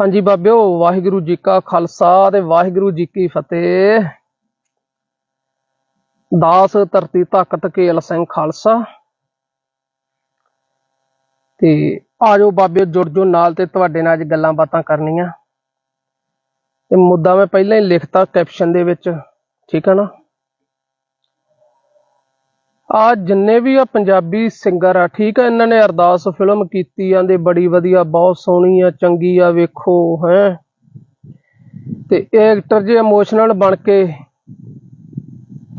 ਹਾਂਜੀ ਬਾਬਿਓ, ਵਾਹਿਗੁਰੂ ਜੀ ਕਾ ਖਾਲਸਾ ਤੇ ਵਾਹਿਗੁਰੂ ਜੀ ਕੀ ਫਤਿਹ। ਦਾਸ ਧਰਤੀ ਤਾਕਤ ਕੇਲ ਸਿੰਘ ਖਾਲਸਾ। ਤੇ ਆਜੋ ਬਾਬਿਓ, ਜੁੜ ਜੋ ਨਾਲ ਤੇ ਤੁਹਾਡੇ ਨਾਲ ਅੱਜ ਗੱਲਾਂ ਬਾਤਾਂ ਕਰਨੀਆਂ। ਤੇ ਮੁੱਦਾ ਮੈਂ ਪਹਿਲਾਂ ਹੀ ਲਿਖਤਾ ਕੈਪਸ਼ਨ ਦੇ ਵਿੱਚ, ਠੀਕ ਹੈ ਨਾ? ਆ ਜਿੰਨੇ ਵੀ ਆ ਪੰਜਾਬੀ ਸਿੰਗਰ ਆ, ਠੀਕ ਆ, ਇਹਨਾਂ ਨੇ ਅਰਦਾਸ ਫਿਲਮ ਕੀਤੀ ਆਂਦੇ ਬੜੀ ਵਧੀਆ, ਬਹੁਤ ਸੋਹਣੀ ਆ, ਚੰਗੀ ਆ, ਵੇਖੋ, ਹੈ। ਤੇ ਇਹ ਐਕਟਰ ਜੇ ਇਮੋਸ਼ਨਲ ਬਣ ਕੇ,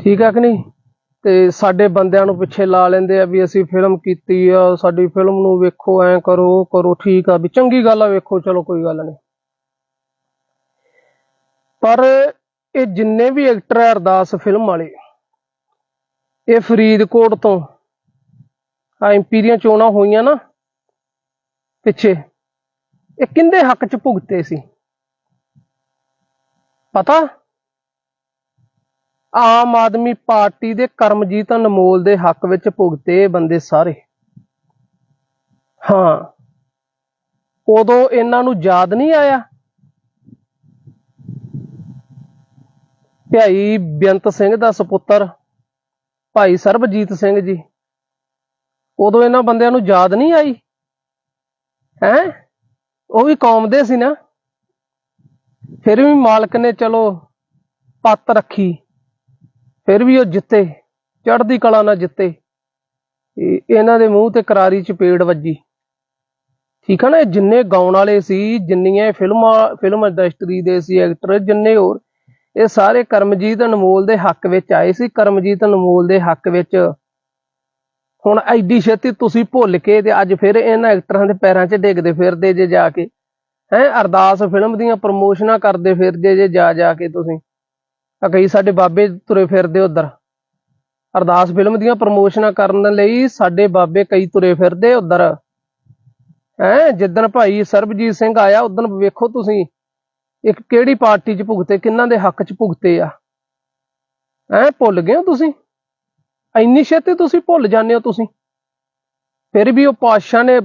ਠੀਕ ਆ ਕਿ ਨਹੀਂ? ਤੇ ਸਾਡੇ ਬੰਦਿਆਂ ਨੂੰ ਪਿੱਛੇ ਲਾ ਲੈਂਦੇ ਆ ਵੀ ਅਸੀਂ ਫਿਲਮ ਕੀਤੀ ਆ, ਸਾਡੀ ਫਿਲਮ ਨੂੰ ਵੇਖੋ, ਐ ਕਰੋ, ਉਹ ਕਰੋ, ਠੀਕ ਆ, ਵੀ ਚੰਗੀ ਗੱਲ ਆ, ਵੇਖੋ, ਚਲੋ, ਕੋਈ ਗੱਲ ਨਹੀਂ। ਪਰ ਇਹ ਜਿੰਨੇ ਵੀ ਐਕਟਰ ਆ ਅਰਦਾਸ ਫਿਲਮ ਵਾਲੇ ਇਹ ਫਰੀਦਕੋਟ ਤੋਂ ਆ ਐਮਪੀ ਦੀਆਂ ਚੋਣਾਂ ਹੋਈਆਂ ਨਾ ਪਿੱਛੇ, ਇਹ ਕਿੰਦੇ ਹੱਕ ਚ ਭੁਗਤੇ ਸੀ? ਪਤਾ? ਆਮ ਆਦਮੀ ਪਾਰਟੀ ਦੇ ਕਰਮਜੀਤ ਅਨਮੋਲ ਦੇ ਹੱਕ ਵਿੱਚ ਭੁਗਤੇ ਬੰਦੇ ਸਾਰੇ। ਹਾਂ। ਉਦੋਂ ਇਹਨਾਂ ਨੂੰ ਯਾਦ ਨਹੀਂ ਆਇਆ? ਭਾਈ ਬੇਅੰਤ ਸਿੰਘ ਦਾ ਸੁਪੁੱਤਰ ਭਾਈ ਸਰਬਜੀਤ ਸਿੰਘ ਜੀ, ਉਦੋਂ ਇਹਨਾਂ ਬੰਦਿਆਂ ਨੂੰ ਯਾਦ ਨਹੀਂ ਆਈ? ਹੈ? ਉਹ ਵੀ ਕੌਮ ਦੇ ਸੀ ਨਾ। ਫਿਰ ਵੀ ਮਾਲਕ ਨੇ ਚਲੋ ਪੱਤ ਰੱਖੀ, ਫਿਰ ਵੀ ਉਹ ਜਿੱਤੇ, ਚੜ੍ਹਦੀ ਕਲਾ ਨਾਲ ਜਿੱਤੇ। ਇਹਨਾਂ ਦੇ ਮੂੰਹ ਤੇ ਕਰਾਰੀ ਚਪੇੜ ਵੱਜੀ। ਠੀਕ ਹੈ ਨਾ ਜਿੰਨੇ ਗਾਉਣ ਵਾਲੇ ਸੀ, ਜਿੰਨੀਆਂ ਫਿਲਮਾਂ, ਫਿਲਮ ਇੰਡਸਟਰੀ ਦੇ ਸੀ, ਐਕਟਰ, ਜਿੰਨੇ ਹੋਰ ਇਹ ਸਾਰੇ ਕਰਮਜੀਤ ਅਨਮੋਲ ਦੇ ਹੱਕ ਵਿੱਚ ਆਏ ਸੀ। ਕਰਮਜੀਤ ਅਨਮੋਲ ਦੇ ਹੱਕ ਵਿੱਚ ਹੁਣ ਐਡੀ ਛੇਤੀ ਤੁਸੀਂ ਭੁੱਲ ਕੇ ਤੇ ਅੱਜ ਫਿਰ ਇਹਨਾਂ ਐਕਟਰਾਂ ਦੇ ਪੈਰਾਂ 'ਚ ਡਿੱਗਦੇ ਫਿਰਦੇ ਜੇ ਜਾ ਕੇ। ਹੈ, ਅਰਦਾਸ ਫਿਲਮ ਦੀਆਂ ਪ੍ਰਮੋਸ਼ਨਾਂ ਕਰਦੇ ਫਿਰਦੇ ਜੇ ਜਾ ਜਾ ਕੇ ਤੁਸੀਂ। ਆ ਕਈ ਸਾਡੇ ਬਾਬੇ ਤੁਰੇ ਫਿਰਦੇ ਉਧਰ। ਅਰਦਾਸ ਫਿਲਮ ਦੀਆਂ ਪ੍ਰਮੋਸ਼ਨਾਂ ਕਰਨ ਲਈ ਸਾਡੇ ਬਾਬੇ ਕਈ ਤੁਰੇ ਫਿਰਦੇ ਉਧਰ। ਹੈ, ਜਿੱਦਣ ਭਾਈ ਸਰਬਜੀਤ ਸਿੰਘ ਆਇਆ ਉਦੋਂ ਵੇਖੋ ਤੁਸੀਂ। ਇੱਕ ਕਿਹੜੀ ਪਾਰਟੀ 'ਚ ਭੁਗਤੇ, ਕਿੰਨਾਂ ਦੇ ਹੱਕ 'ਚ ਭੁਗਤੇ ਆ? ਐ ਭੁੱਲ ਗਏ ਹੋ ਤੁਸੀਂ? ਇੰਨੀ ਛੇਤੀ ਤੁਸੀਂ ਭੁੱਲ ਜਾਂਦੇ ਹੋ ਤੁਸੀਂ। ਫਿਰ ਵੀ ਉਹ ਪਾਤਸ਼ਾਹ ਨੇ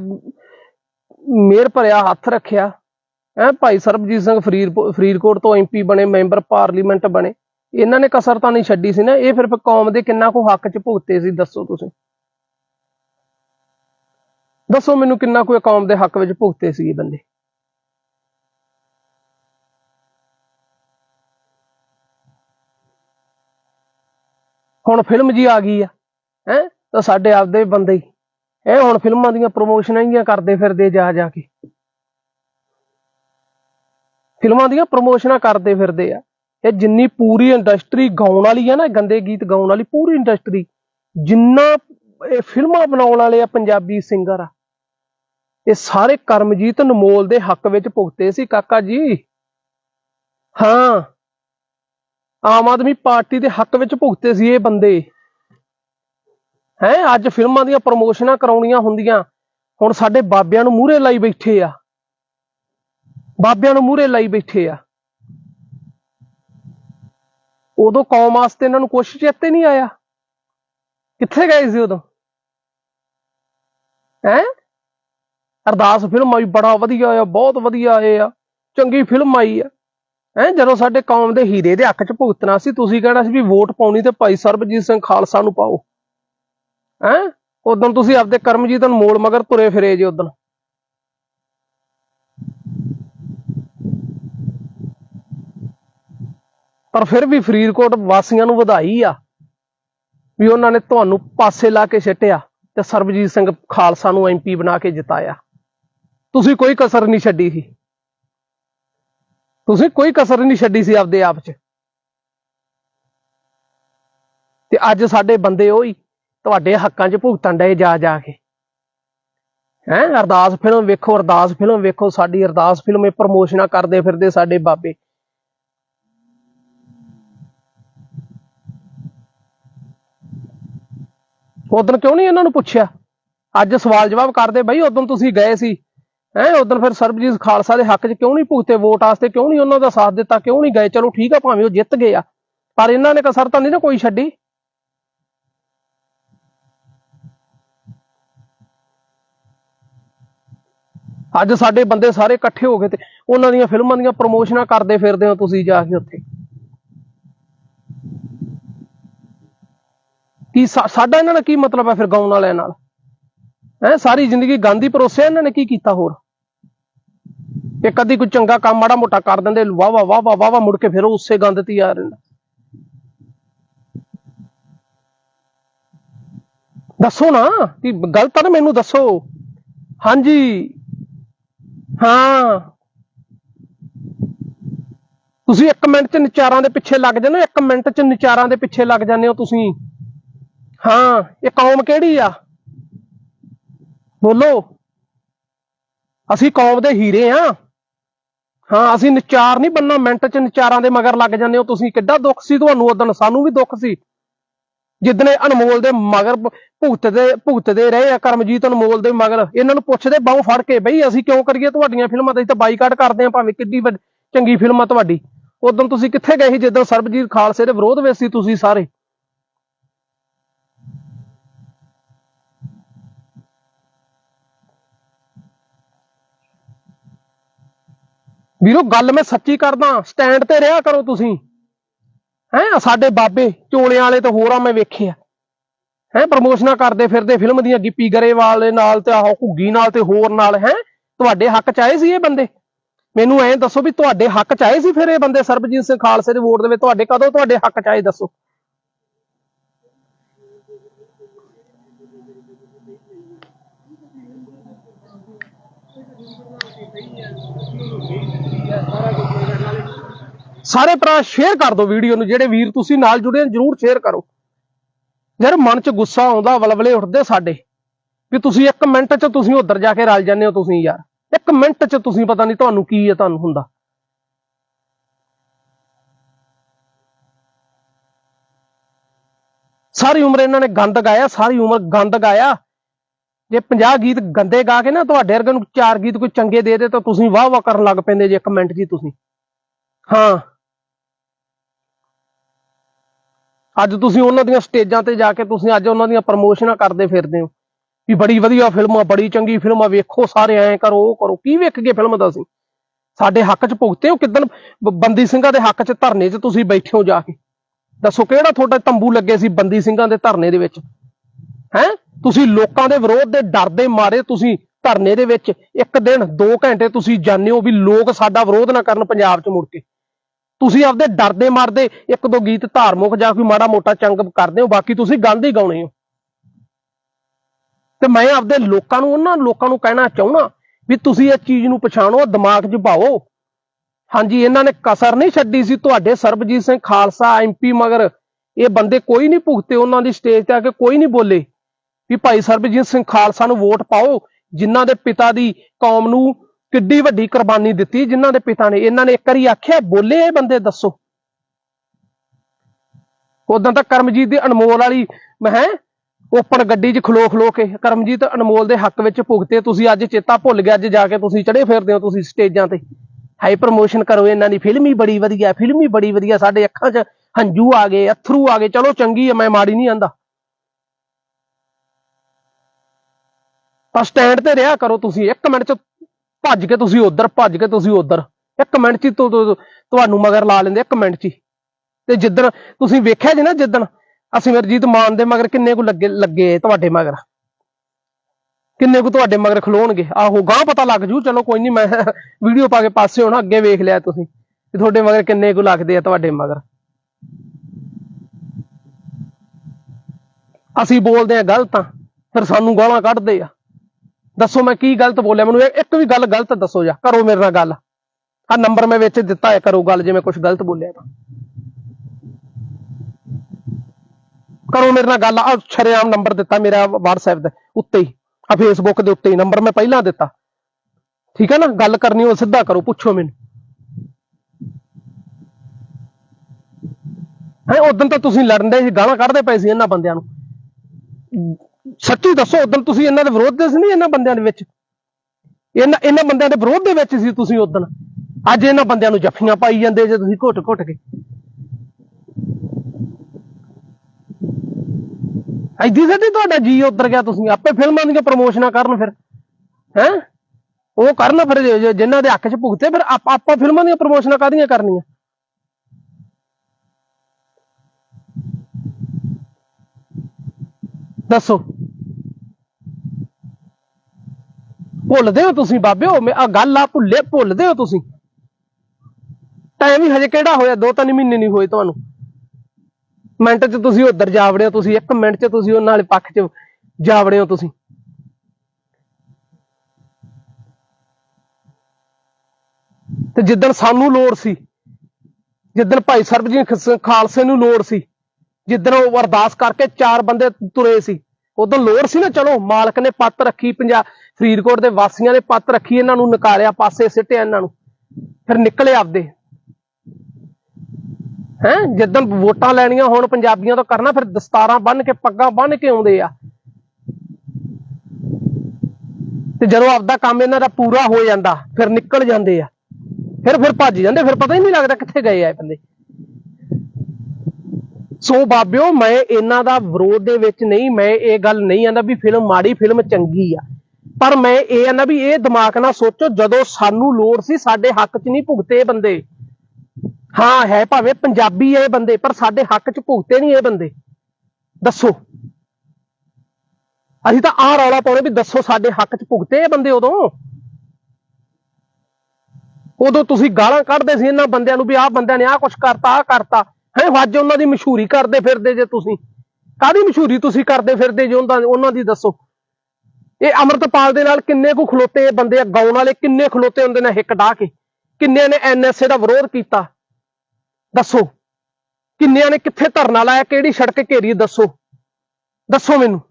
ਮੇਰ ਭਰਿਆ, ਹੱਥ ਰੱਖਿਆ। ਐ ਭਾਈ ਸਰਬਜੀਤ ਸਿੰਘ ਫਰੀਦ ਫਰੀਦਕੋਟ ਤੋਂ ਐਮਪੀ ਬਣੇ, ਮੈਂਬਰ ਪਾਰਲੀਮੈਂਟ ਬਣੇ। ਇਹਨਾਂ ਨੇ ਕਸਰ ਤਾਂ ਨਹੀਂ ਛੱਡੀ ਸੀ ਨਾ, ਇਹ ਫਿਰ ਕੌਮ ਦੇ ਕਿੰਨਾ ਕੁ ਹੱਕ 'ਚ ਭੁਗਤੇ ਸੀ, ਦੱਸੋ ਤੁਸੀਂ। ਦੱਸੋ ਮੈਨੂੰ ਕਿੰਨਾ ਕੁ ਕੌਮ ਦੇ ਹੱਕ ਵਿੱਚ ਭੁਗਤੇ ਸੀ ਇਹ ਬੰਦੇ। ਹੁਣ ਫਿਲਮ ਜੀ ਆ ਗਈ ਆ, ਹੈ? ਤਾਂ ਸਾਡੇ ਆਪਦੇ ਬੰਦੇ ਹੀ। ਇਹ ਹੁਣ ਫਿਲਮਾਂ ਦੀਆਂ ਪ੍ਰੋਮੋਸ਼ਨਾਂ ਹੀ ਕਰਦੇ ਫਿਰਦੇ ਜਾ ਜਾ ਕੇ। ਫਿਲਮਾਂ ਦੀਆਂ ਪ੍ਰੋਮੋਸ਼ਨਾਂ ਕਰਦੇ ਫਿਰਦੇ ਆ। ਇਹ ਜਿੰਨੀ ਪੂਰੀ ਇੰਡਸਟਰੀ ਗਾਉਣ ਵਾਲੀ ਆ ਨਾ ਗੰਦੇ ਗੀਤ ਗਾਉਣ ਵਾਲੀ ਪੂਰੀ ਇੰਡਸਟਰੀ ਜਿੰਨਾ ਇਹ ਫਿਲਮਾਂ ਬਣਾਉਣ ਵਾਲੇ ਆ ਪੰਜਾਬੀ ਸਿੰਗਰ ਆ। ਇਹ ਸਾਰੇ ਕਰਮਜੀਤ ਅਨਮੋਲ ਦੇ ਹੱਕ ਵਿੱਚ ਭੁਗਤੇ ਸੀ, ਕਾਕਾ ਜੀ। ਹਾਂ। ਆਮ ਆਦਮੀ ਪਾਰਟੀ ਦੇ ਹੱਕ ਵਿੱਚ ਭੁਗਤੇ ਸੀ ਇਹ ਬੰਦੇ। ਹੈ, ਅੱਜ ਫਿਲਮਾਂ ਦੀਆਂ ਪ੍ਰਮੋਸ਼ਨਾਂ ਕਰਾਉਣੀਆਂ ਹੁੰਦੀਆਂ। ਹੁਣ ਸਾਡੇ ਬਾਬਿਆਂ ਨੂੰ ਮੂਹਰੇ ਲਾਈ ਬੈਠੇ ਆ। ਬਾਬਿਆਂ ਨੂੰ ਮੂਹਰੇ ਲਾਈ ਬੈਠੇ ਆ। ਉਦੋਂ ਕੌਮ ਵਾਸਤੇ ਇਹਨਾਂ ਨੂੰ ਕੁਛ ਚੇਤੇ ਨਹੀਂ ਆਇਆ। ਕਿੱਥੇ ਗਏ ਸੀ ਉਦੋਂ? ਹੈ? ਅਰਦਾਸ ਫਿਲਮ ਆਈ ਬੜਾ ਵਧੀਆ ਆ, ਬਹੁਤ ਵਧੀਆ ਆਏ ਆ। ਚੰਗੀ ਫਿਲਮ ਆਈ ਆ। ਹੈ, ਜਦੋਂ ਸਾਡੇ ਕੌਮ ਦੇ ਹੀਰੇ ਦੇ ਹੱਕ 'ਚ ਭੁਗਤਣਾ ਸੀ, ਤੁਸੀਂ ਕਹਿਣਾ ਸੀ ਵੀ ਵੋਟ ਪਾਉਣੀ ਤੇ ਭਾਈ ਸਰਬਜੀਤ ਸਿੰਘ ਖਾਲਸਾ ਨੂੰ ਪਾਓ। ਹੈ, ਉਦੋਂ ਤੁਸੀਂ ਆਪਦੇ ਕਰਮਜੀਤ ਨੂੰ ਮੋੜ ਮਗਰ ਤੁਰੇ ਫਿਰੇ ਜੇ ਉਦੋਂ। ਪਰ ਫਿਰ ਵੀ ਫਰੀਦਕੋਟ ਵਾਸੀਆਂ ਨੂੰ ਵਧਾਈ ਆ, ਵੀ ਉਹਨਾਂ ਨੇ ਤੁਹਾਨੂੰ ਪਾਸੇ ਲਾ ਕੇ ਸਿੱਟਿਆ ਤੇ ਸਰਬਜੀਤ ਸਿੰਘ ਖਾਲਸਾ ਨੂੰ ਐਮਪੀ ਬਣਾ ਕੇ ਜਿਤਾਇਆ। ਤੁਸੀਂ ਕੋਈ ਕਸਰ ਨਹੀਂ ਛੱਡੀ ਸੀ। ਤੁਸੀਂ ਕੋਈ ਕਸਰ ਨਹੀਂ ਛੱਡੀ ਸੀ ਆਪਦੇ ਆਪ 'ਚ। ਤੇ ਅੱਜ ਸਾਡੇ ਬੰਦੇ ਉਹੀ ਤੁਹਾਡੇ ਹੱਕਾਂ 'ਚ ਭੁਗਤਣ ਡਏ ਜਾ ਜਾ ਕੇ। ਹੈ, ਅਰਦਾਸ ਫਿਲਮ ਵੇਖੋ, ਅਰਦਾਸ ਫਿਲਮ ਵੇਖੋ, ਸਾਡੀ ਅਰਦਾਸ ਫਿਲਮ ਇਹ ਪ੍ਰਮੋਸ਼ਨਾਂ ਕਰਦੇ ਫਿਰਦੇ ਸਾਡੇ ਬਾਬੇ। ਉਦੋਂ ਕਿਉਂ ਨਹੀਂ ਇਹਨਾਂ ਨੂੰ ਪੁੱਛਿਆ? ਅੱਜ ਸਵਾਲ ਜਵਾਬ ਕਰਦੇ ਬਈ, ਉਦੋਂ ਤੁਸੀਂ ਗਏ ਸੀ। ਹੈ ਉਦੋਂ ਫਿਰ ਸਰਬਜੀਤ ਖਾਲਸਾ ਦੇ ਹੱਕ 'ਚ ਕਿਉਂ ਨਹੀਂ ਭੁਗਤੇ ਵੋਟ ਵਾਸਤੇ? ਕਿਉਂ ਨਹੀਂ ਉਹਨਾਂ ਦਾ ਸਾਥ ਦਿੱਤਾ? ਕਿਉਂ ਨਹੀਂ ਗਏ? ਚਲੋ ਠੀਕ ਆ, ਭਾਵੇਂ ਉਹ ਜਿੱਤ ਗਏ ਆ। ਪਰ ਇਹਨਾਂ ਨੇ ਕਸਰ ਤਾਂ ਨਹੀਂ ਨਾ ਕੋਈ ਛੱਡੀ। ਅੱਜ ਸਾਡੇ ਬੰਦੇ ਸਾਰੇ ਇਕੱਠੇ ਹੋ ਗਏ ਤੇ ਉਹਨਾਂ ਦੀਆਂ ਫਿਲਮਾਂ ਦੀਆਂ ਪ੍ਰਮੋਸ਼ਨਾਂ ਕਰਦੇ ਫਿਰਦੇ ਹੋ ਤੁਸੀਂ ਜਾ ਕੇ ਉੱਥੇ। ਕੀ ਸਾਡਾ ਇਹਨਾਂ ਨਾਲ ਕੀ ਮਤਲਬ ਹੈ ਫਿਰ ਗਾਉਣ ਵਾਲਿਆਂ ਨਾਲ? ਹੈ, ਸਾਰੀ ਜ਼ਿੰਦਗੀ ਗਾਂਧੀ ਪਰੋਸਿਆ ਇਹਨਾਂ ਨੇ ਕੀ ਕੀਤਾ ਹੋਰ? ਇਹ ਕਦੀ ਕੋਈ ਚੰਗਾ ਕੰਮ ਮਾੜਾ ਮੋਟਾ ਕਰ ਦਿੰਦੇ, ਵਾਹ ਵਾਹ ਵਾਹ ਵਾਹ ਵਾਹ ਵਾਹ ਮੁੜ ਕੇ ਫਿਰ ਉਹ ਉਸੇ ਗੰਦ ਤੇ ਆ ਰਹਿੰਦਾ। ਦੱਸੋ ਨਾ, ਕਿ ਗਲਤ ਆ ਨਾ ਮੈਨੂੰ ਦੱਸੋ। ਹਾਂਜੀ। ਹਾਂ। ਤੁਸੀਂ 1 ਮਿੰਟ ਚ ਨਿਚਾਰਾਂ ਦੇ ਪਿੱਛੇ ਲੱਗ ਜਾਂਦੇ ਹੋ 1 ਮਿੰਟ ਚ ਨਿਚਾਰਾਂ ਦੇ ਪਿੱਛੇ ਲੱਗ ਜਾਂਦੇ ਹੋ ਤੁਸੀਂ। ਹਾਂ, ਇਹ ਕੌਮ ਕਿਹੜੀ ਆ? ਬੋਲੋ। ਅਸੀਂ ਕੌਮ ਦੇ ਹੀਰੇ ਆ। ਹਾਂ, ਅਸੀਂ ਨਚਾਰ ਨਹੀਂ ਬੰਨਾ, ਮਿੰਟ ਚ ਨਿਚਾਰਾਂ ਦੇ ਮਗਰ ਲੱਗ ਜਾਂਦੇ ਹੋ। ਤੁਸੀਂ ਕਿੱਡਾ ਦੁੱਖ ਸੀ ਤੁਹਾਨੂੰ ਉਦੋਂ ਸਾਨੂੰ ਵੀ ਦੁੱਖ ਸੀ। ਜਿੱਦਨੇ ਅਨਮੋਲ ਦੇ ਮਗਰ ਭ- ਭੁਗਤਦੇ ਭੁਗਤਦੇ ਰਹੇ ਆ, ਕਰਮਜੀਤ ਅਨਮੋਲ ਦੇ ਮਗਰ। ਇਹਨਾਂ ਨੂੰ ਪੁੱਛਦੇ ਬਾਹੋਂ ਫੜ ਕੇ ਬਈ, ਅਸੀਂ ਕਿਉਂ ਕਰੀਏ ਤੁਹਾਡੀਆਂ ਫਿਲਮਾਂ? ਤੇ ਅਸੀਂ ਤਾਂ ਬਾਈਕਾਟ ਕਰਦੇ ਆ ਭਾਵੇਂ ਕਿੱਡੀ ਵੱਡ- ਚੰਗੀ ਫਿਲਮ ਆ ਤੁਹਾਡੀ ਉਦੋਂ ਤੁਸੀਂ ਕਿੱਥੇ ਗਏ ਸੀ? ਜਦੋਂ ਸਰਬਜੀਤ ਖਾਲਸੇ ਦੇ ਵਿਰੋਧ ਵਿੱਚ ਸੀ ਤੁਸੀਂ ਸਾਰੇ। ਵੀਰੋ, ਗੱਲ ਮੈਂ ਸੱਚੀ ਕਰਦਾ ਸਟੈਂਡ ਤੇ ਰਿਹਾ ਕਰੋ ਤੁਸੀਂ। ਹੈ ਸਾਡੇ ਬਾਬੇ ਚੋਲਿਆਂ ਵਾਲੇ ਤੇ ਹੋਰਾਂ ਮੈਂ ਵੇਖਿਆ। ਹੈ ਪ੍ਰਮੋਸ਼ਨਾਂ ਕਰਦੇ ਫਿਰਦੇ ਫਿਲਮ ਦੀਆਂ ਗਿੱਪੀ ਗਰੇਵਾਲ ਦੇ ਨਾਲ ਤੇ ਆਹ ਘੁੱਗੀ ਨਾਲ ਤੇ ਹੋਰ ਨਾਲ, ਹੈ, ਤੁਹਾਡੇ ਹੱਕ ਚ ਆਏ ਸੀ ਇਹ ਬੰਦੇ? ਮੈਨੂੰ ਐਂ ਦੱਸੋ ਵੀ ਤੁਹਾਡੇ ਹੱਕ ਚ ਆਏ ਸੀ ਫਿਰ ਇਹ ਬੰਦੇ, ਸਰਬਜੀਤ ਸਿੰਘ ਖਾਲਸੇ ਦੇ ਵੋਟ ਦੇ ਵਿੱਚ? ਤੁਹਾਡੇ ਕਦੋਂ ਤੁਹਾਡੇ ਹੱਕ ਚ ਆਏ, ਦੱਸੋ? ਸਾਰੇ ਭਰਾ ਸ਼ੇਅਰ ਕਰ ਦਿਓ ਵੀਡੀਓ ਨੂੰ, ਜਿਹੜੇ ਵੀਰ ਤੁਸੀਂ ਨਾਲ ਜੁੜੇ ਹੋ, ਜਰੂਰ ਸ਼ੇਅਰ ਕਰੋ। ਯਾਰ, ਮਨ 'ਚ ਗੁੱਸਾ ਆਉਂਦਾ, ਵਲਵਲੇ ਉੱਠਦੇ ਸਾਡੇ। ਵੀ ਤੁਸੀਂ ਇੱਕ ਮਿੰਟ 'ਚ ਤੁਸੀਂ ਉੱਧਰ ਜਾ ਕੇ ਰਲ ਜਾਂਦੇ ਹੋ ਤੁਸੀਂ ਯਾਰ। ਇੱਕ ਮਿੰਟ 'ਚ ਤੁਸੀਂ ਪਤਾ ਨਹੀਂ ਤੁਹਾਨੂੰ ਕੀ ਹੈ, ਤੁਹਾਨੂੰ ਹੁੰਦਾ। ਸਾਰੀ ਉਮਰ ਇਹਨਾਂ ਨੇ ਗੰਦ ਗਾਇਆ, ਸਾਰੀ ਉਮਰ ਗੰਦ ਗਾਇਆ। ਜੇ 50 ਗੀਤ ਗੰਦੇ ਗਾ ਕੇ ਨਾ ਤੁਹਾਡੇ ਵਰਗੇ ਨੂੰ ਚਾਰ ਗੀਤ ਕੋਈ ਚੰਗੇ ਦੇ ਦੇ ਤਾਂ ਤੁਸੀਂ ਵਾਹ ਵਾਹ ਕਰਨ ਲੱਗ ਪੈਂਦੇ ਜੇ 1 ਮਿੰਟ 'ਚ ਤੁਸੀਂ। ਹਾਂ। ਅੱਜ ਤੁਸੀਂ ਉਹਨਾਂ ਦੀਆਂ ਸਟੇਜਾਂ ਤੇ ਜਾ ਕੇ ਤੁਸੀਂ ਅੱਜ ਉਹਨਾਂ ਦੀਆਂ ਪ੍ਰਮੋਸ਼ਨਾਂ ਕਰਦੇ ਫਿਰਦੇ ਹੋ। ਵੀ ਬੜੀ ਵਧੀਆ ਫਿਲਮ ਆ ਬੜੀ ਚੰਗੀ ਫਿਲਮ ਆ ਵੇਖੋ ਸਾਰੇ ਐਂ ਕਰੋ, ਉਹ ਕਰੋ। ਕੀ ਵੇਖ ਕੇ ਫਿਲਮ ਦਾ ਸੀ ਸਾਡੇ ਹੱਕ 'ਚ ਭੁਗਤੇ ਹੋ ਕਿਦਨ ਬੰਦੀ ਸਿੰਘਾਂ ਦੇ ਹੱਕ 'ਚ ਧਰਨੇ 'ਚ ਤੁਸੀਂ ਬੈਠੇ ਹੋ ਜਾ ਕੇ। ਦੱਸੋ ਕਿਹੜਾ ਤੁਹਾਡਾ ਤੰਬੂ ਲੱਗੇ ਸੀ ਬੰਦੀ ਸਿੰਘਾਂ ਦੇ ਧਰਨੇ ਦੇ ਵਿੱਚ? ਹੈ? ਤੁਸੀਂ ਲੋਕਾਂ ਦੇ ਵਿਰੋਧ ਦੇ ਡਰ ਦੇ ਮਾਰੇ ਤੁਸੀਂ ਧਰਨੇ ਦੇ ਵਿੱਚ ਇੱਕ ਦਿਨ 2 ਘੰਟੇ ਤੁਸੀਂ ਜਾਣਦੇ ਹੋ ਵੀ ਲੋਕ ਸਾਡਾ ਵਿਰੋਧ ਨਾ ਕਰਨ ਪੰਜਾਬ 'ਚ ਮੁੜ ਕੇ। ਤੁਸੀਂ ਆਪਦੇ ਡਰਦੇ ਮਾਰਦੇ ਇੱਕ ਦੋ ਗੀਤ ਧਾਰਮਿਕ ਜਾਂ ਕੋਈ ਮਾੜਾ ਮੋਟਾ ਚੰਗ ਕਰਦੇ ਹੋ, ਬਾਕੀ ਤੁਸੀਂ ਗੰਦ ਹੀ ਗਾਉਣੇ ਹੋ। ਤੇ ਮੈਂ ਆਪਦੇ ਲੋਕਾਂ ਨੂੰ, ਉਹਨਾਂ ਲੋਕਾਂ ਨੂੰ ਕਹਿਣਾ ਚਾਹੁੰਦਾ ਵੀ ਤੁਸੀਂ ਇਸ ਚੀਜ਼ ਨੂੰ ਪਛਾਣੋ, ਦਿਮਾਗ 'ਚ ਪਾਓ ਹਾਂਜੀ, ਇਹਨਾਂ ਨੇ ਕਸਰ ਨਹੀਂ ਛੱਡੀ ਸੀ ਤੁਹਾਡੇ ਸਰਬਜੀਤ ਸਿੰਘ ਖਾਲਸਾ ਐਮਪੀ ਮਗਰ। ਇਹ ਬੰਦੇ ਕੋਈ ਨਹੀਂ ਭੁਗਤੇ ਉਹਨਾਂ ਦੀ ਸਟੇਜ ਤੇ ਆ ਕੇ ਕੋਈ ਨਹੀਂ ਬੋਲੇ। ਵੀ ਭਾਈ ਸਰਬਜੀਤ ਸਿੰਘ ਖਾਲਸਾ ਨੂੰ ਵੋਟ ਪਾਓ, ਜਿਨ੍ਹਾਂ ਦੇ ਪਿਤਾ ਦੀ ਕੌਮ ਨੂੰ ਕਿੱਡੀ ਵੱਡੀ ਕੁਰਬਾਨੀ ਦਿੱਤੀ, ਜਿਨ੍ਹਾਂ ਦੇ ਪਿਤਾ ਨੇ। ਇਹਨਾਂ ਨੇ ਇੱਕ ਵਾਰੀ ਆਖਿਆ, ਬੋਲੇ ਇਹ ਬੰਦੇ ਦੱਸੋ। ਉਦੋਂ ਤਾਂ ਕਰਮਜੀਤ ਦੀ ਅਨਮੋਲ ਵਾਲੀ, ਮੈਂ ਹੈ ਓਪਨ ਗੱਡੀ 'ਚ ਖਲੋ ਖਲੋ ਕੇ, ਕਰਮਜੀਤ ਅਨਮੋਲ ਦੇ ਹੱਕ ਵਿੱਚ ਭੁਗਤੇ, ਤੁਸੀਂ ਅੱਜ ਚੇਤਾ ਭੁੱਲ ਗਿਆ ਅੱਜ ਜਾ ਕੇ ਤੁਸੀਂ ਚੜੇ ਫਿਰਦੇ ਹੋ ਤੁਸੀਂ ਸਟੇਜਾਂ ਤੇ। ਹਾਈ ਪ੍ਰਮੋਸ਼ਨ ਕਰੋ, ਇਹਨਾਂ ਦੀ ਫਿਲਮ ਹੀ ਬੜੀ ਵਧੀਆ, ਫਿਲਮ ਹੀ ਬੜੀ ਵਧੀਆ, ਸਾਡੇ ਅੱਖਾਂ 'ਚ ਹੰਝੂ ਆ ਗਏ, ਅਥਰੂ ਆ ਗਏ। ਚਲੋ ਚੰਗੀ ਹੈ ਮੈਂ ਮਾੜੀ ਨਹੀਂ ਆਂਦਾ। ਤਾਂ ਸਟੈਂਡ ਤੇ ਰਿਹਾ ਕਰੋ ਤੁਸੀਂ। ਇੱਕ ਮਿੰਟ 'ਚ ਭੱਜ ਕੇ ਤੁਸੀਂ ਉਧਰ, ਭੱਜ ਕੇ ਤੁਸੀਂ ਉਧਰ। ਇੱਕ ਮਿੰਟ 'ਚ ਹੀ ਤੁਹਾਨੂੰ ਮਗਰ ਲਾ ਲੈਂਦੇ, ਇੱਕ ਮਿੰਟ 'ਚ ਹੀ। ਤੇ ਜਿੱਦਣ ਤੁਸੀਂ ਵੇਖਿਆ ਜੀ ਨਾ ਜਿੱਦਣ, ਅਸੀਂ ਮਰਜੀਤ ਮਾਨ ਦੇ ਮਗਰ ਕਿੰਨੇ ਕੁ ਲੱਗੇ ਲੱਗੇ ਤੁਹਾਡੇ ਮਗਰ। ਕਿੰਨੇ ਕੁ ਤੁਹਾਡੇ ਮਗਰ ਖਲੋਣਗੇ। ਆਹੋ ਗਾਂ ਪਤਾ ਲੱਗ ਜੂ। ਚਲੋ ਕੋਈ ਨਹੀਂ ਮੈਂ ਵੀਡੀਓ ਪਾ ਕੇ ਪਾਸੇ ਹੋਣਾ, ਅੱਗੇ ਵੇਖ ਲਿਆ ਤੁਸੀਂ। ਕਿ ਤੁਹਾਡੇ ਮਗਰ ਕਿੰਨੇ ਕੁ ਲੱਗਦੇ ਆ ਤੁਹਾਡੇ ਮਗਰ। ਅਸੀਂ ਬੋਲਦੇ ਆ ਗਲਤ ਆ ਫਿਰ ਸਾਨੂੰ ਗਾਲਾਂ ਕੱਢਦੇ ਆ। ਦੱਸੋ ਮੈਂ ਕੀ ਗਲਤ ਬੋਲਿਆ? ਮੈਨੂੰ ਇੱਕ ਵੀ ਗੱਲ ਗਲਤ ਦੱਸੋ ਜਾ। ਕਰੋ ਮੇਰੇ ਨਾਲ ਗੱਲ। ਆ ਨੰਬਰ ਮੈਂ ਵਿੱਚ ਦਿੱਤਾ ਹੈ, ਕਰੋ ਗੱਲ ਜੇ ਮੈਂ ਕੁਝ ਗਲਤ ਬੋਲਿਆ ਤਾਂ। ਕਰੋ ਮੇਰੇ ਨਾਲ ਗੱਲ। ਆ ਸ਼ਰੇਆਮ ਨੰਬਰ ਦਿੱਤਾ ਮੇਰਾ WhatsApp ਦੇ ਉੱਤੇ ਹੀ। ਆ Facebook ਦੇ ਉੱਤੇ ਹੀ। ਨੰਬਰ ਮੈਂ ਪਹਿਲਾਂ ਦਿੱਤਾ। ਠੀਕ ਹੈ ਨਾ? ਗੱਲ ਕਰਨੀ ਉਹ ਸਿੱਧਾ ਕਰੋ, ਪੁੱਛੋ ਮੈਨੂੰ। ਹੈ, ਉਦੋਂ ਤਾਂ ਤੁਸੀਂ ਲੜਨ ਦੇ ਸੀ ਗਾਲਾਂ ਕੱਢਦੇ ਪਏ ਸੀ ਇਹਨਾਂ ਬੰਦਿਆਂ ਨੂੰ। ਸੱਚੀ ਦੱਸੋ ਉਦੋਂ ਤੁਸੀਂ ਇਹਨਾਂ ਦੇ ਵਿਰੋਧ ਦੇ ਸੀ ਨਹੀਂ ਇਹਨਾਂ ਬੰਦਿਆਂ ਦੇ ਵਿੱਚ? ਇਹਨਾਂ ਇਹਨਾਂ ਬੰਦਿਆਂ ਦੇ ਵਿਰੋਧ ਦੇ ਵਿੱਚ ਸੀ ਤੁਸੀਂ ਉਦੋਂ ਅੱਜ ਇਹਨਾਂ ਬੰਦਿਆਂ ਨੂੰ ਜੱਫੀਆਂ ਪਾਈ ਜਾਂਦੇ ਜੇ ਤੁਸੀਂ ਘੁੱਟ ਘੁੱਟ ਕੇ। ਐਡੀ ਸੱਚੀ ਤੁਹਾਡਾ ਜੀ ਉਧਰ ਗਿਆ ਤੁਸੀਂ। ਆਪੇ ਫਿਲਮਾਂ ਦੀਆਂ ਪ੍ਰਮੋਸ਼ਨਾਂ ਕਰਨ ਫਿਰ। ਹੈ? ਉਹ ਕਰਨ ਫਿਰ ਜੇ- ਜਿਨ੍ਹਾਂ ਦੇ ਹੱਕ 'ਚ ਭੁਗਤੇ, ਫਿਰ ਆਪਾਂ ਫਿਲਮਾਂ ਦੀਆਂ ਪ੍ਰਮੋਸ਼ਨਾਂ ਕਾਹਦੀਆਂ ਕਰਨੀਆਂ? ਦੱਸੋ। ਭੁੱਲਦੇ ਹੋ ਤੁਸੀਂ ਬਾਬਿਓ? ਮੈਂ ਆ ਗੱਲ ਆ ਭੁੱਲੇ ਭੁੱਲਦੇ ਹੋ ਤੁਸੀਂ? ਟਾਈਮ ਹੀ ਹਜੇ ਕਿਹੜਾ ਹੋਇਆ? ਦੋ ਤਿੰਨ ਮਹੀਨੇ ਨਹੀਂ ਹੋਏ ਤੁਹਾਨੂੰ। ਮਿੰਟ 'ਚ ਤੁਸੀਂ ਉਧਰ ਜਾ ਹੋ ਤੁਸੀਂ ਇੱਕ ਮਿੰਟ 'ਚ ਤੁਸੀਂ ਉਹਨਾਂ ਵਾਲੇ ਪੱਖ 'ਚ ਜਾ ਹੋ ਤੁਸੀਂ। ਤੇ ਜਿੱਦਣ ਸਾਨੂੰ ਲੋੜ ਸੀ, ਜਿੱਦਣ ਭਾਈ ਸਰਬਜੀਤ ਖਸ- ਖਾਲਸੇ ਨੂੰ ਲੋੜ ਸੀ ਜਿੱਦਣ ਉਹ ਅਰਦਾਸ ਕਰਕੇ ਚਾਰ ਬੰਦੇ ਤੁਰੇ ਸੀ, ਉਦੋਂ ਲੋੜ ਸੀ ਨਾ, ਚਲੋ ਮਾਲਕ ਨੇ ਪੱਤ ਰੱਖੀ ਪੰਜਾਬ ਫਰੀਦਕੋਟ ਦੇ ਵਾਸੀਆਂ ਨੇ ਪੱਤ ਰੱਖੀ, ਇਹਨਾਂ ਨੂੰ ਨਕਾਰਿਆ, ਪਾਸੇ ਸਿੱਟਿਆ ਇਹਨਾਂ ਨੂੰ, ਫਿਰ ਨਿਕਲੇ ਆਪਦੇ। ਹੈ ਜਦੋਂ ਵੋਟਾਂ ਲੈਣੀਆਂ ਹੋਣ ਪੰਜਾਬੀਆਂ ਤੋਂ ਕਰਨਾ, ਫਿਰ ਦਸਤਾਰਾਂ ਬੰਨ ਕੇ, ਪੱਗਾਂ ਬੰਨ ਕੇ ਆਉਂਦੇ ਆ। ਤੇ ਜਦੋਂ ਆਪਦਾ ਕੰਮ ਇਹਨਾਂ ਦਾ ਪੂਰਾ ਹੋ ਜਾਂਦਾ, ਫਿਰ ਨਿਕਲ ਜਾਂਦੇ ਆ। ਫਿਰ ਫਿਰ ਭੱਜ ਜਾਂਦੇ, ਫਿਰ ਪਤਾ ਹੀ ਨਹੀਂ ਲੱਗਦਾ ਕਿੱਥੇ ਗਏ ਆ ਇਹ ਬੰਦੇ। ਸੋ ਬਾਬਿਓ, ਮੈਂ ਇਹਨਾਂ ਦਾ ਵਿਰੋਧ ਦੇ ਵਿੱਚ ਨਹੀਂ, ਮੈਂ ਇਹ ਗੱਲ ਨਹੀਂ ਆਂਦਾ ਵੀ ਫਿਲਮ ਮਾੜੀ ਫਿਲਮ ਚੰਗੀ ਆ। ਪਰ ਮੈਂ ਇਹ ਆਂਦਾ ਵੀ ਇਹ ਦਿਮਾਗ ਨਾਲ ਸੋਚੋ, ਜਦੋਂ ਸਾਨੂੰ ਲੋੜ ਸੀ, ਸਾਡੇ ਹੱਕ 'ਚ ਨਹੀਂ ਭੁਗਤੇ ਬੰਦੇ। ਹਾਂ, ਹੈ ਭਾਵੇਂ ਪੰਜਾਬੀ ਇਹ ਬੰਦੇ, ਪਰ ਸਾਡੇ ਹੱਕ 'ਚ ਭੁਗਤੇ ਨਹੀਂ ਇਹ ਬੰਦੇ। ਦੱਸੋ। ਅਸੀਂ ਤਾਂ ਆਹ ਰੌਲਾ ਪਾਉਣੇ ਵੀ ਦੱਸੋ ਸਾਡੇ ਹੱਕ 'ਚ ਭੁਗਤੇ ਇਹ ਬੰਦੇ ਉਦੋਂ। ਉਦੋਂ ਤੁਸੀਂ ਗਾਲਾਂ ਕੱਢਦੇ ਸੀ ਇਹਨਾਂ ਬੰਦਿਆਂ ਨੂੰ ਵੀ ਆਹ ਬੰਦਿਆਂ ਨੇ ਆਹ ਕੁਛ ਕਰਤਾ, ਆਹ ਕਰਤਾ। ਹੈ ਅੱਜ ਉਹਨਾਂ ਦੀ ਮਸ਼ਹੂਰੀ ਕਰਦੇ ਫਿਰਦੇ ਜੇ ਤੁਸੀਂ। ਕਾਹਦੀ ਮਸ਼ਹੂਰੀ ਤੁਸੀਂ ਕਰਦੇ ਫਿਰਦੇ ਜੇ ਉਹਨਾਂ ਉਹਨਾਂ ਦੀ ਦੱਸੋ। ਇਹ ਅਮਰਤਪਾਲ ਦੇ ਨਾਲ ਕਿੰਨੇ ਕੁ ਖਲੋਤੇ ਇਹ ਬੰਦੇ ਆ? ਗਾਉਣ ਵਾਲੇ ਕਿੰਨੇ ਖਲੋਤੇ ਹੁੰਦੇ ਨੇ ਹਿੱਕ ਡਾਹ ਕੇ? ਕਿੰਨਿਆਂ ਨੇ ਐਨਐਸਏ ਦਾ ਵਿਰੋਧ ਕੀਤਾ? ਦੱਸੋ। ਕਿੰਨਿਆਂ ਨੇ ਕਿੱਥੇ ਧਰਨਾ ਲਾਇਆ? ਕਿਹੜੀ ਸੜਕ ਘੇਰੀ? ਦੱਸੋ। ਦੱਸੋ ਮੈਨੂੰ।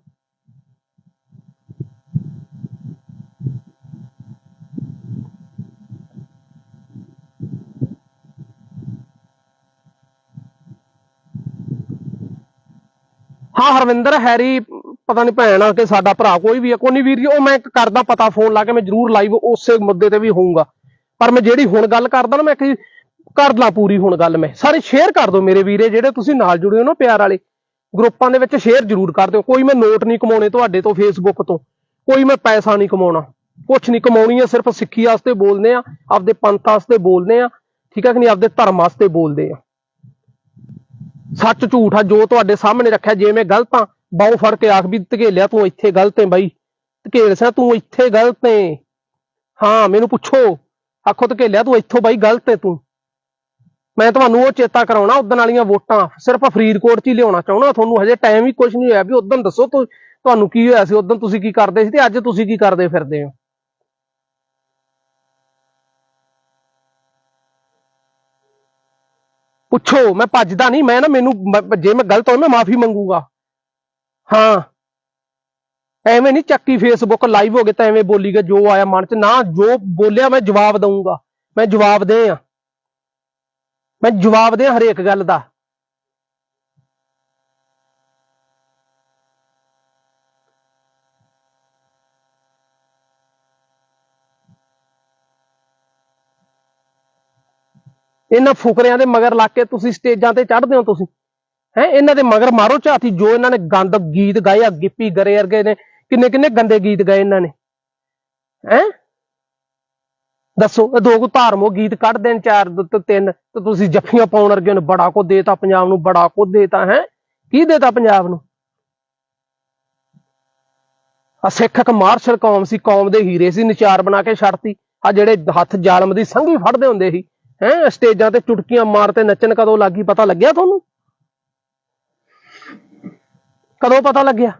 ਹਾਂ, ਹਰਵਿੰਦਰ, ਹੈਰੀ, ਪਤਾ ਨਹੀਂ ਭੈਣ ਆ ਕਿ ਸਾਡਾ ਭਰਾ ਕੋਈ ਵੀ ਆ, ਕੋਈ ਨਹੀਂ ਵੀਰ ਜੀ, ਉਹ ਮੈਂ ਇੱਕ ਕਰਦਾ ਪਤਾ ਫੋਨ ਲਾ ਕੇ, ਮੈਂ ਜ਼ਰੂਰ ਲਾਈਵ ਉਸੇ ਮੁੱਦੇ ਤੇ ਵੀ ਹੋਊਗਾ। ਪਰ ਮੈਂ ਜਿਹੜੀ ਹੁਣ ਗੱਲ ਕਰਦਾ ਨਾ, ਮੈਂ ਕਿ ਕਰ ਲਾਂ ਪੂਰੀ ਹੁਣ ਗੱਲ ਮੈਂ। ਸਾਰੇ ਸ਼ੇਅਰ ਕਰ ਦਿਓ ਮੇਰੇ ਵੀਰੇ, ਜਿਹੜੇ ਤੁਸੀਂ ਨਾਲ ਜੁੜੇ ਹੋ ਨਾ ਪਿਆਰ ਵਾਲੇ। ਗਰੁੱਪਾਂ ਦੇ ਵਿੱਚ ਸ਼ੇਅਰ ਜ਼ਰੂਰ ਕਰ ਦਿਓ। ਕੋਈ ਮੈਂ ਨੋਟ ਨਹੀਂ ਕਮਾਉਣੇ ਤੁਹਾਡੇ ਤੋਂ ਫੇਸਬੁੱਕ ਤੋਂ। ਕੋਈ ਮੈਂ ਪੈਸਾ ਨਹੀਂ ਕਮਾਉਣਾ। ਕੁਛ ਨਹੀਂ ਕਮਾਉਣੀ ਆ, ਸਿਰਫ ਸਿੱਖੀ ਵਾਸਤੇ ਬੋਲਦੇ ਆ, ਆਪਦੇ ਪੰਥ ਵਾਸਤੇ ਬੋਲਦੇ ਆ, ਠੀਕ ਹੈ ਕਿ ਨਹੀਂ? ਆਪਦੇ ਧਰਮ ਵਾਸਤੇ ਬੋਲਦੇ ਆ। ਸੱਚ ਝੂਠ ਆ, ਜੋ ਤੁਹਾਡੇ ਸਾਹਮਣੇ ਰੱਖਿਆ, ਜੇ ਮੈਂ ਗਲਤ ਆ, ਬਾਹੂ ਫੜ ਕੇ ਆਖ ਵੀ ਧਕੇਲਿਆ, ਤੂੰ ਇੱਥੇ ਗਲਤ ਹੈ ਬਾਈ। ਧਕੇਲ ਸਿਆ, ਤੂੰ ਇੱਥੇ ਗਲਤ ਹੈ ਹਾਂ, ਮੈਨੂੰ ਪੁੱਛੋ। ਆਖੋ, ਧਕੇਲਿਆ, ਤੂੰ ਇੱਥੋਂ ਬਾਈ ਗਲਤ ਹੈ ਤੂੰ। ਮੈਂ ਤੁਹਾਨੂੰ ਉਹ ਚੇਤਾ ਕਰਾਉਣਾ ਉਦੋਂ ਵਾਲੀਆਂ ਵੋਟਾਂ। ਸਿਰਫ ਫਰੀਦਕੋਟ 'ਚ ਹੀ ਲਿਆਉਣਾ ਚਾਹੁੰਦਾ, ਤੁਹਾਨੂੰ ਹਜੇ ਟਾਈਮ ਹੀ ਕੁਝ ਨਹੀਂ ਹੋਇਆ ਵੀ ਉਦੋਂ ਦੱਸੋ ਤੁਹਾਨੂੰ ਕੀ ਹੋਇਆ ਸੀ ਉਦੋਂ ਤੁਸੀਂ ਕੀ ਕਰਦੇ ਸੀ ਤੇ ਅੱਜ ਤੁਸੀਂ ਕੀ ਕਰਦੇ ਫਿਰਦੇ ਹੋ? ਪੁੱਛੋ, ਮੈਂ ਭੱਜਦਾ ਨਹੀਂ, ਮੈਂ ਨਾ ਮੈਨੂੰ ਜੇ ਮੈਂ ਗਲਤ ਹੋਇਆ ਮੈਂ ਮਾਫੀ ਮੰਗੂਗਾ। ਹਾਂ। ਐਵੇਂ ਨਹੀਂ ਚੱਕੀ ਫੇਸਬੁੱਕ ਲਾਈਵ ਹੋ ਗਏ ਤਾਂ ਐਵੇਂ ਬੋਲੀ ਬੋਲੀਗਾ ਜੋ ਆਇਆ ਮਨ ਚ, ਨਾ ਜੋ ਬੋਲਿਆ ਮੈਂ ਜਵਾਬ ਦਊਂਗਾ। ਮੈਂ ਜਵਾਬ ਦੇ ਆ। ਮੈਂ ਜਵਾਬ ਦੇ ਹਰੇਕ ਗੱਲ ਦਾ। ਇਹਨਾਂ ਫੁਕਰਿਆਂ ਦੇ ਮਗਰ ਲੱਗ ਕੇ ਤੁਸੀਂ ਸਟੇਜਾਂ ਤੇ ਚੜ੍ਹਦੇ ਹੋ ਤੁਸੀਂ। ਹੈ, ਇਹਨਾਂ ਦੇ ਮਗਰ ਮਾਰੋ ਝਾਤੀ, ਜੋ ਇਹਨਾਂ ਨੇ ਗੰਦ ਗੀਤ ਗਾਏ ਆ, ਗਿੱਪੀ ਗਰੇ ਵਰਗੇ ਨੇ, ਕਿੰਨੇ ਕਿੰਨੇ ਗੰਦੇ ਗੀਤ ਗਾਏ ਇਹਨਾਂ ਨੇ। ਹੈ? ਦੱਸੋ, ਇਹ ਦੋ ਕੁ ਧਾਰਮੋ ਗੀਤ ਕੱਢ ਦੇਣ ਚਾਰ ਤੇ ਤਿੰਨ, ਤੇ ਤੁਸੀਂ ਜੱਫੀਆਂ ਪਾਉਣ ਵਰਗੇ ਨੇ, ਬੜਾ ਕੁ ਦੇਤਾ ਪੰਜਾਬ ਨੂੰ, ਬੜਾ ਕੁ ਦੇਤਾ, ਹੈ? ਕੀ ਦੇਤਾ ਪੰਜਾਬ ਨੂੰ? ਆ ਸਿੱਖ ਇੱਕ ਮਾਰਸ਼ਲ ਕੌਮ ਸੀ, ਕੌਮ ਦੇ ਹੀਰੇ ਸੀ, ਨਿਚਾਰ ਬਣਾ ਕੇ ਛੱਡਤੀ। ਆ ਜਿਹੜੇ ਹੱਥ ਜ਼ਾਲਮ ਦੀ ਸੰਗੀ ਫੜਦੇ ਹੁੰਦੇ ਸੀ। ਹੈ, ਸਟੇਜਾਂ ਤੇ ਚੁਟਕੀਆਂ ਮਾਰ ਤੇ ਨੱਚਣ ਕਦੋਂ ਲੱਗੀ, ਪਤਾ ਲੱਗਿਆ ਤੁਹਾਨੂੰ? ਕਦੋਂ ਪਤਾ ਲੱਗਿਆ?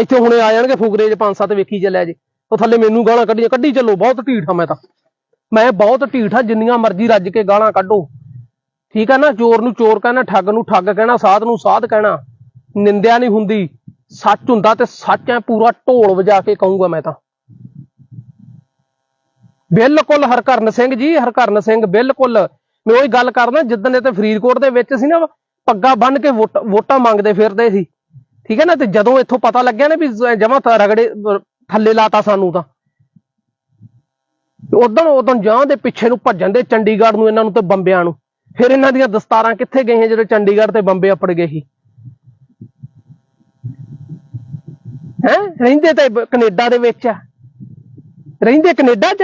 ਇੱਥੇ ਹੁਣੇ ਆ ਜਾਣਗੇ ਫੁਗਰੇ ਚ, ਪੰਜ ਸੱਤ ਵੇਖੀ ਚੱਲਿਆ ਜੇ। ਉਹ ਥੱਲੇ ਮੈਨੂੰ ਗਾਲਾਂ ਕੱਢੀਆਂ, ਕੱਢੀ ਚੱਲੋ, ਬਹੁਤ ਢੀਠ ਆ ਮੈਂ ਤਾਂ। ਮੈਂ ਬਹੁਤ ਢੀਠ ਆ, ਜਿੰਨੀਆਂ ਮਰਜ਼ੀ ਰੱਜ ਕੇ ਗਾਲਾਂ ਕੱਢੋ। ਠੀਕ ਆ ਨਾ, ਚੋਰ ਨੂੰ ਚੋਰ ਕਹਿਣਾ, ਠੱਗ ਨੂੰ ਠੱਗ ਕਹਿਣਾ, ਸਾਧ ਨੂੰ ਸਾਧ ਕਹਿਣਾ। ਨਿੰਦਿਆ ਨਹੀਂ ਹੁੰਦੀ। ਸੱਚ ਹੁੰਦਾ ਤੇ ਸੱਚ ਐ ਪੂਰਾ ਢੋਲ ਵਜਾ ਕੇ ਕਹੂੰਗਾ ਮੈਂ ਤਾਂ। ਬਿਲਕੁਲ ਹਰਕਰਨ ਸਿੰਘ ਜੀ, ਹਰਕਰਨ ਸਿੰਘ, ਬਿਲਕੁਲ। ਮੈਂ ਉਹੀ ਗੱਲ ਕਰਦਾ, ਜਿੱਦਣ ਇਹ ਤੇ ਫਰੀਦਕੋਟ ਦੇ ਵਿੱਚ ਸੀ ਨਾ, ਪੱਗਾ ਬੰਨ ਕੇ ਵੋਟ- ਵੋਟਾਂ ਮੰਗਦੇ ਫਿਰਦੇ ਸੀ। ਠੀਕ ਹੈ ਨਾ, ਤੇ ਜਦੋਂ ਇੱਥੋਂ ਪਤਾ ਲੱਗਿਆ ਨਾ ਵੀ ਜਮਾ ਰਗੜੇ, ਅਹ, ਥੱਲੇ ਲਾਤਾ ਸਾਨੂੰ ਤਾਂ। ਉਦੋਂ ਉਦੋਂ ਜਾਂ ਦੇ ਪਿੱਛੇ ਨੂੰ ਭੱਜਣ ਦੇ ਚੰਡੀਗੜ੍ਹ ਨੂੰ ਇਹਨਾਂ ਨੂੰ ਤੇ ਬੰਬਿਆਂ ਨੂੰ। ਫਿਰ ਇਹਨਾਂ ਦੀਆਂ ਦਸਤਾਰਾਂ ਕਿੱਥੇ ਗਈਆਂ ਜਦੋਂ ਚੰਡੀਗੜ੍ਹ ਤੇ ਬੰਬੇ ਅਪੜ ਗਏ ਸੀ? ਹੈ? ਰਹਿੰਦੇ ਤਾਂ ਬ- ਕੈਨੇਡਾ ਦੇ ਵਿੱਚ ਆ। ਰਹਿੰਦੇ ਕੈਨੇਡਾ 'ਚ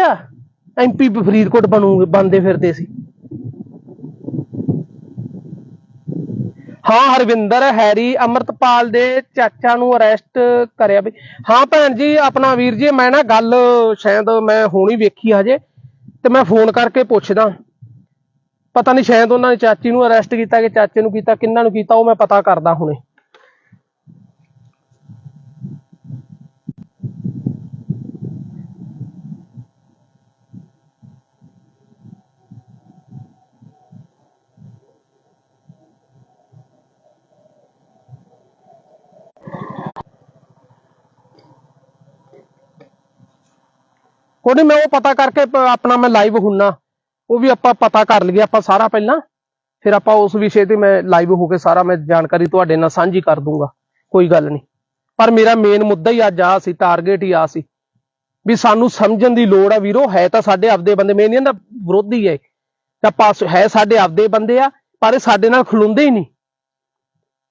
ਐਮਪੀ ਫਰੀਦਕੋਟ ਬਣੂ, ਬਣਦੇ ਫਿਰਦੇ ਸੀ। ਹਾਂ, ਹਰਵਿੰਦਰ ਹੈਰੀ ਅਮਰਤਪਾਲ ਦੇ ਚਾਚਾ ਨੂੰ ਅਰੈਸਟ ਕਰਿਆ ਵੀ। ਹਾਂ ਭੈਣ ਜੀ, ਆਪਣਾ ਵੀਰ ਜੀ, ਮੈਂ ਨਾ ਗੱਲ ਸ਼ਾਇਦ ਮੈਂ ਹੁਣੀ ਵੇਖੀ ਹਜੇ, ਤੇ ਮੈਂ ਫੋਨ ਕਰਕੇ ਪੁੱਛਦਾ। ਪਤਾ ਨਹੀਂ ਸ਼ਾਇਦ ਉਹਨਾਂ ਨੇ ਚਾਚੀ ਨੂੰ ਅਰੈਸਟ ਕੀਤਾ ਕਿ ਚਾਚੇ ਨੂੰ ਕੀਤਾ, ਕਿੰਨਾਂ ਨੂੰ ਕੀਤਾ, ਉਹ ਮੈਂ ਪਤਾ ਕਰਦਾ ਹੁਣੇ। ਕੋਈ ਨਹੀਂ ਮੈਂ ਉਹ ਪਤਾ ਕਰਕੇ ਆਪਣਾ ਮੈਂ ਲਾਈਵ ਹੁੰਨਾ। ਉਹ ਵੀ ਆਪਾਂ ਪਤਾ ਕਰ ਲਈਏ, ਆਪਾਂ ਸਾਰਾ ਪਹਿਲਾਂ। ਫਿਰ ਆਪਾਂ ਉਸ ਵਿਸ਼ੇ ਤੇ ਮੈਂ ਲਾਈਵ ਹੋ ਕੇ ਸਾਰਾ ਮੈਂ ਜਾਣਕਾਰੀ ਤੁਹਾਡੇ ਨਾਲ ਸਾਂਝੀ ਕਰ ਦੂੰਗਾ। ਕੋਈ ਗੱਲ ਨਹੀਂ। ਪਰ ਮੇਰਾ ਮੇਨ ਮੁੱਦਾ ਹੀ ਅੱਜ ਆ ਸੀ ਟਾਰਗੇਟ ਹੀ ਆ ਸੀ। ਵੀ ਸਾਨੂੰ ਸਮਝਣ ਦੀ ਲੋੜ ਆ ਵੀਰੋ, ਹੈ ਤਾਂ ਸਾਡੇ ਆਪਦੇ ਬੰਦੇ, ਮੈਂ ਨਹੀਂ ਕਹਿੰਦਾ ਵਿਰੋਧੀ ਹੈ। ਤਾਂ ਪਾਸ, ਹੈ ਸਾਡੇ ਆਪਦੇ ਬੰਦੇ ਆ, ਪਰ ਇਹ ਸਾਡੇ ਨਾਲ ਖਲੋਂਦੇ ਹੀ ਨਹੀਂ।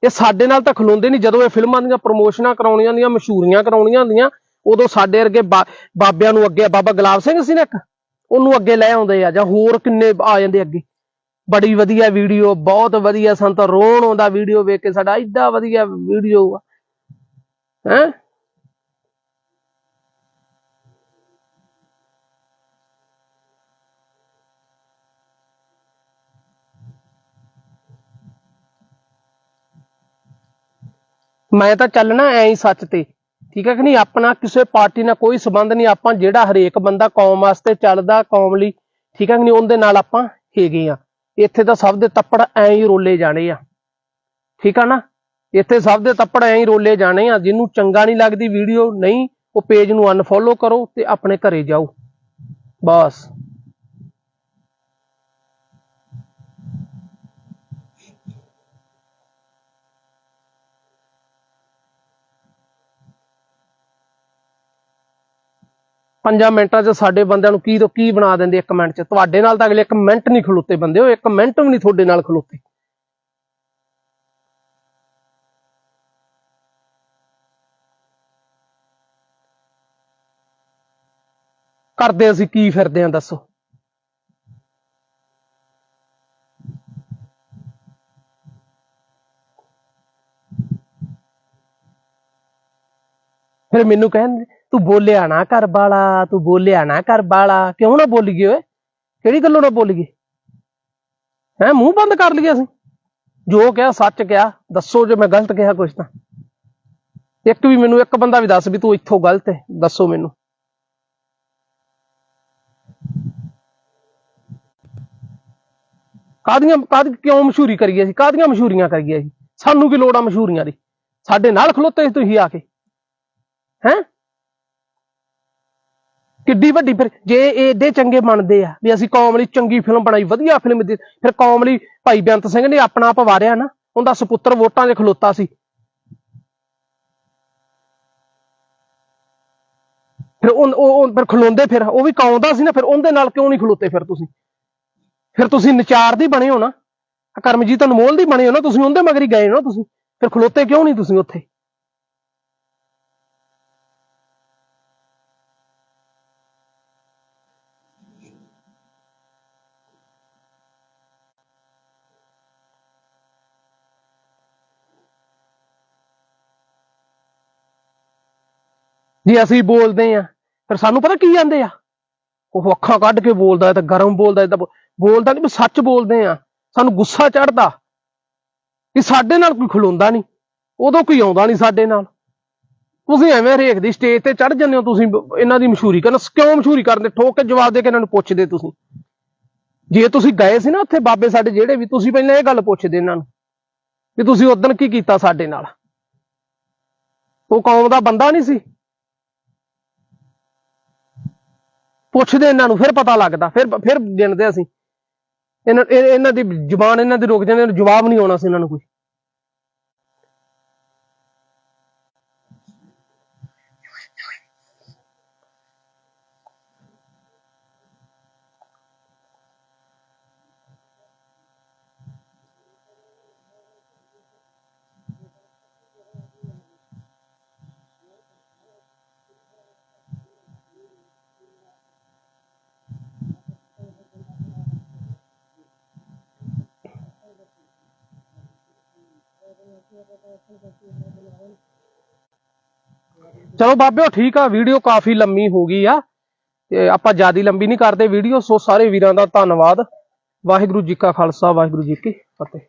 ਇਹ ਸਾਡੇ ਨਾਲ ਤਾਂ ਖਲੋਂਦੇ ਨਹੀਂ, ਜਦੋਂ ਇਹ ਫਿਲਮਾਂ ਦੀਆਂ ਪ੍ਰਮੋਸ਼ਨਾਂ ਕਰਾਉਣੀਆਂ ਹੁੰਦੀਆਂ, ਮਸ਼ਹੂਰੀਆਂ ਕਰਾਉਣੀਆਂ ਹੁੰਦੀਆਂ ਉਦੋਂ ਸਾਡੇ ਵਰਗੇ ਬਾਬਿਆਂ ਨੂੰ ਅੱਗੇ ਬਾਬਾ ਗੁਲਾਬ ਸਿੰਘ ਸੀ ਨਾ ਇੱਕ? ਉਹਨੂੰ ਅੱਗੇ ਲੈ ਆਉਂਦੇ ਆ, ਜਾਂ ਹੋਰ ਕਿੰਨੇ ਆ ਜਾਂਦੇ ਅੱਗੇ? ਬੜੀ ਵਧੀਆ ਵੀਡੀਓ, ਬਹੁਤ ਵਧੀਆ, ਸਾਨੂੰ ਤਾਂ ਰੋਣ ਆਉਂਦਾ ਵੀਡੀਓ ਵੇਖ ਕੇ, ਸਾਡਾ ਐਡਾ ਵਧੀਆ ਵੀਡੀਓ ਆ। ਹੈ? ਮੈਂ ਤਾਂ ਚੱਲਣਾ ਐਂ ਹੀ ਸੱਚ ਤੇ। ਠੀਕ ਹੈ ਕਿ ਨਹੀਂ? ਆਪਣਾ ਕਿਸੇ ਪਾਰਟੀ ਨਾਲ ਕੋਈ ਸਬੰਧ ਨਹੀਂ। ਆਪਾਂ ਜਿਹੜਾ ਹਰੇਕ ਬੰਦਾ ਕੌਮ ਵਾਸਤੇ ਚੱਲਦਾ, ਕੌਮ ਲਈ, ਠੀਕ ਹੈ ਕਿ ਨਹੀਂ? ਉਹਦੇ ਨਾਲ ਆਪਾਂ ਹੈਗੇ ਆ ਇੱਥੇ ਤਾਂ ਸਭ ਦੇ ਤੱਪੜ ਐਂ ਹੀ ਰੋਲੇ ਜਾਣੇ ਆ। ਠੀਕ ਆ ਨਾ? ਇੱਥੇ ਸਭ ਦੇ ਤੱਪੜ ਐਂ ਹੀ ਰੋਲੇ ਜਾਣੇ ਆ। ਜਿਹਨੂੰ ਚੰਗਾ ਨਹੀਂ ਲੱਗਦੀ ਵੀਡੀਓ, ਨਹੀਂ, ਉਹ ਪੇਜ ਨੂੰ ਅਨਫੋਲੋ ਕਰੋ ਤੇ ਆਪਣੇ ਘਰੇ ਜਾਓ। ਬਸ। ਪੰਜਾਂ ਮਿੰਟਾਂ 'ਚ ਸਾਡੇ ਬੰਦਿਆਂ ਨੂੰ ਕੀ ਤੋਂ ਕੀ ਬਣਾ ਦਿੰਦੇ ਇੱਕ ਮਿੰਟ 'ਚ? ਤੁਹਾਡੇ ਨਾਲ ਤਾਂ ਅਗਲੇ ਇੱਕ ਮਿੰਟ ਨਹੀਂ ਖਲੋਤੇ ਬੰਦੇ ਉਹ, ਇੱਕ ਮਿੰਟ ਵੀ ਨਹੀਂ ਤੁਹਾਡੇ ਨਾਲ ਖਲੋਤੇ। ਕਰਦੇ ਅਸੀਂ ਕੀ ਫਿਰਦੇ ਆਂ, ਦੱਸੋ? ਫਿਰ ਮੈਨੂੰ ਕਹਿੰਦੇ ਤੂੰ ਬੋਲਿਆ ਨਾ ਕਰ ਬਾਲਾ, ਤੂੰ ਬੋਲਿਆ ਨਾ ਕਰ ਬਾਲਾ। ਕਿਉਂ ਨਾ ਬੋਲੀਏ ਓਏ? ਕਿਹੜੀ ਗੱਲੋਂ ਨਾ ਬੋਲੀਏ ਹੈ, ਮੂੰਹ ਬੰਦ ਕਰ ਲਈਏ ਅਸੀਂ। ਜੋ ਕਿਹਾ, ਸੱਚ ਕਿਹਾ, ਦੱਸੋ ਜੇ ਮੈਂ ਗਲਤ ਕਿਹਾ ਕੁਛ ਤਾਂ। ਇੱਕ ਵੀ ਮੈਨੂੰ, ਇੱਕ ਬੰਦਾ ਵੀ ਦੱਸ ਵੀ ਤੂੰ ਇੱਥੋਂ ਗਲਤ ਹੈ, ਦੱਸੋ ਮੈਨੂੰ। ਕਾਦੀਆਂ ਕਾਦ ਕਿਉਂ ਮਸ਼ਹੂਰੀ ਕਰੀਏ ਸੀ ਕਾਦੀਆਂ ਮਸ਼ਹੂਰੀਆਂ ਕਰੀਏ ਸੀ ਸਾਨੂੰ ਕੀ ਲੋੜ ਆ ਮਸ਼ਹੂਰੀਆਂ ਦੀ? ਸਾਡੇ ਨਾਲ ਖਲੋਤੇ ਸੀ ਤੁਸੀਂ ਆ ਕੇ। ਹੈ? ਕਿੱਡੀ ਵੱਡੀ ਫਿਰ, ਜੇ ਇਹ ਏਡੇ ਚੰਗੇ ਮੰਨਦੇ ਆ ਵੀ ਅਸੀਂ ਕੌਮ ਲਈ ਚੰਗੀ ਫਿਲਮ ਬਣਾਈ, ਵਧੀਆ ਫਿਲਮ ਦੀ ਫਿਰ ਕੌਮ ਲਈ ਭਾਈ ਬੇਅੰਤ ਸਿੰਘ ਨੇ ਆਪਣਾ ਆਪ ਵਾਰਿਆ ਨਾ, ਉਹਦਾ ਸੁਪੁੱਤਰ ਵੋਟਾਂ 'ਚ ਖਲੋਤਾ ਸੀ। ਫਿਰ ਉਹ ਫਿਰ ਖਲੋਂਦੇ ਫਿਰ, ਉਹ ਵੀ ਕੌਂਦਾ ਸੀ ਨਾ, ਫਿਰ ਉਹਦੇ ਨਾਲ ਕਿਉਂ ਨਹੀਂ ਖਲੋਤੇ ਫਿਰ ਤੁਸੀਂ? ਫਿਰ ਤੁਸੀਂ ਨਚਾਰ ਦੀ ਬਣੇ ਹੋ ਨਾ ਕਰਮਜੀਤ ਅਨਮੋਲ ਦੀ ਬਣੇ ਹੋ ਨਾ, ਤੁਸੀਂ ਉਹਦੇ ਮਗਰ ਹੀ ਗਏ ਹੋ ਨਾ ਤੁਸੀਂ, ਫਿਰ ਖਲੋਤੇ ਕਿਉਂ ਨਹੀਂ ਤੁਸੀਂ ਉੱਥੇ? ਜੇ ਅਸੀਂ ਬੋਲਦੇ ਆ, ਫਿਰ ਸਾਨੂੰ ਪਤਾ ਕੀ ਜਾਂਦੇ ਆ? ਉਹ ਅੱਖਾਂ ਕੱਢ ਕੇ ਬੋਲਦਾ ਤਾਂ ਗਰਮ ਬੋਲਦਾ ਤਾਂ ਬੋ- ਬੋਲਦਾ ਨਹੀਂ ਸੱਚ ਬੋਲਦੇ ਆ। ਸਾਨੂੰ ਗੁੱਸਾ ਚੜਦਾ ਕਿ ਸਾਡੇ ਨਾਲ ਕੋਈ ਖਲੋਂਦਾ ਨਹੀਂ। ਉਦੋਂ ਕੋਈ ਆਉਂਦਾ ਨਹੀਂ ਸਾਡੇ ਨਾਲ। ਤੁਸੀਂ ਐਵੇਂ ਹਰੇਕ ਦੀ ਸਟੇਜ ਤੇ ਚੜ ਜਾਂਦੇ ਹੋ, ਤੁਸੀਂ ਇਹਨਾਂ ਦੀ ਮਸ਼ਹੂਰੀ ਕਰਨ, ਕਿਉਂ ਮਸ਼ਹੂਰੀ ਕਰਦੇ ਠੋਕ ਕੇ ਜਵਾਬ ਦੇ ਕੇ ਇਹਨਾਂ ਨੂੰ ਪੁੱਛਦੇ ਤੁਸੀਂ। ਜੇ ਤੁਸੀਂ ਗਏ ਸੀ ਨਾ ਉੱਥੇ ਬਾਬੇ ਸਾਡੇ ਜਿਹੜੇ ਵੀ, ਤੁਸੀਂ ਪਹਿਲਾਂ ਇਹ ਗੱਲ ਪੁੱਛਦੇ ਇਹਨਾਂ ਨੂੰ ਵੀ ਤੁਸੀਂ ਉਦੋਂ ਕੀ ਕੀਤਾ ਸਾਡੇ ਨਾਲ? ਉਹ ਕੌਮ ਦਾ ਬੰਦਾ ਨਹੀਂ ਸੀ। ਪੁੱਛਦੇ ਇਹਨਾਂ ਨੂੰ, ਫਿਰ ਪਤਾ ਲੱਗਦਾ, ਫਿਰ ਫਿਰ ਗਿਣਦੇ ਅਸੀਂ। ਇਹਨਾਂ ਇਹਨਾਂ ਦੀ ਜ਼ੁਬਾਨ ਇਹਨਾਂ ਦੀ ਰੁਕ ਜਾਂਦੀ ਜਵਾਬ ਨਹੀਂ ਆਉਣਾ ਸੀ ਇਹਨਾਂ ਨੂੰ ਕੋਈ ਚਲੋ ਬਾਬਿਓ ਠੀਕ ਆ ਵੀਡੀਓ ਕਾਫੀ ਲੰਮੀ ਹੋ ਗਈ ਆ ਤੇ ਆਪਾਂ ਜ਼ਿਆਦਾ ਲੰਬੀ ਨਹੀਂ ਕਰਦੇ ਵੀਡੀਓ ਸੋ ਸਾਰੇ ਵੀਰਾਂ ਦਾ ਧੰਨਵਾਦ। ਵਾਹਿਗੁਰੂ ਜੀ ਕਾ ਖਾਲਸਾ, ਵਾਹਿਗੁਰੂ ਜੀ ਕੀ ਫਤਿਹ।